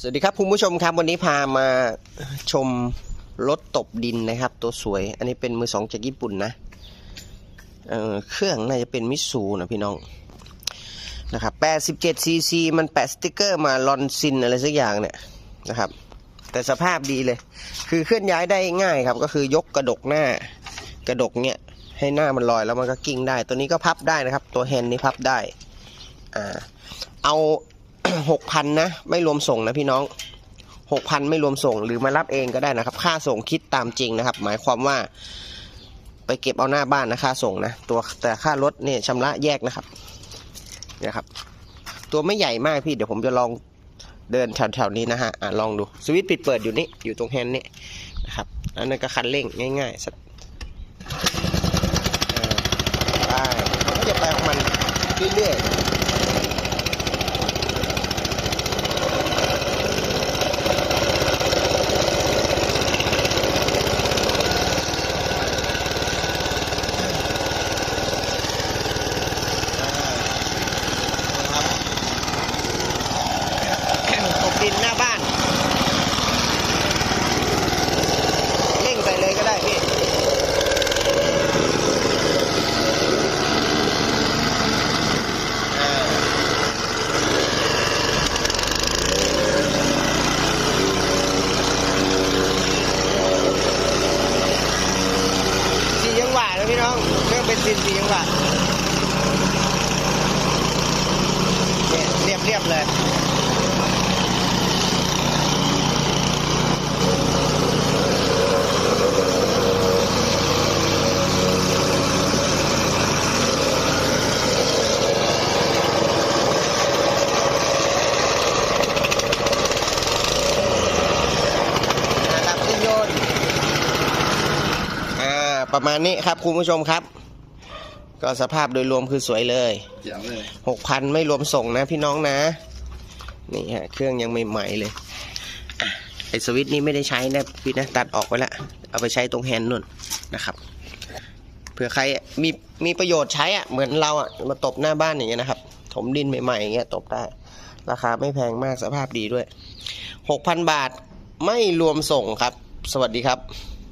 สวัสดีครับคุณผู้ชมครับวันนี้พามาชมรถตบดินนะครับ ตัวสวย อันนี้เป็นมือสองจากญี่ปุ่นนะเเครื่องน่าจะเป็นมิสูนะพี่น้องนะครับ87ซีซีมันแปะสติกเกอร์มาลอนซินอะไรสักอย่างเนี่ยนะครับ แต่สภาพดีเลย คือเคลื่อนย้ายได้ง่ายครับ ก็คือยกกระดกหน้ากระดกเนี่ยให้หน้ามันลอยแล้วมันก็กิ้งได้ ตัวนี้ก็พับได้นะครับ ตัวแฮนด์นี่พับได้อ่าเอา หกพันนะ ไม่รวมส่งนะพี่น้องหกพันไม่รวมส่งหรือมารับเองก็ได้นะครับ ค่าส่งคิดตามจริงนะครับ หมายความว่า ไปเก็บเอาหน้าบ้านนะค่าส่งนะ ตัวแต่ค่ารถเนี่ยชำระแยกนะครับนี่ยครับ ตัวไม่ใหญ่มากพี่เดี๋ยวผมจะลองเดินแถวๆนี้นะฮะอะลองดูสวิตช์ปิดเปิดอยู่นี่อยู่ตรงแฮนด์นี่นะครับอันนั้นก็คันเร่งง่ายๆสักอ่าไปมันก็จะไปของมันเรื่อยๆ ตกดินหน้าบ้าน เร่งใส่เลยก็ได้พี่อ่าสี่จังหวะนะ พี่น้องเครื่องเป็นสินสี่จังหวะเนี่ยเรียบเรียบๆเลย อ่าดับเครื่องยนต์อ่า ประมาณนี้ครับคุณผู้ชมครับ ก็สภาพโดยรวมคือสวยเลยเจ๋งเลยหกพันไม่รวมส่งนะพี่น้องนะ นี่ฮะเครื่องยังใหม่ๆเลยอะไอสวิตช์นี้ไม่ได้ใช้นะพี่นะตัดออกไปละเอาไปใช้ตรงแฮนด์นุ่นนะครับเผื่อใครมีมีประโยชน์ใช้อะเหมือนเราอะมาตบหน้าบ้านอย่างเงี้ยนะครับ ถมดินใหม่ๆอย่างเงี้ยตบได้ ราคาไม่แพงมากสภาพดีด้วยหกพันบาทไม่รวมส่งครับ สวัสดีครับ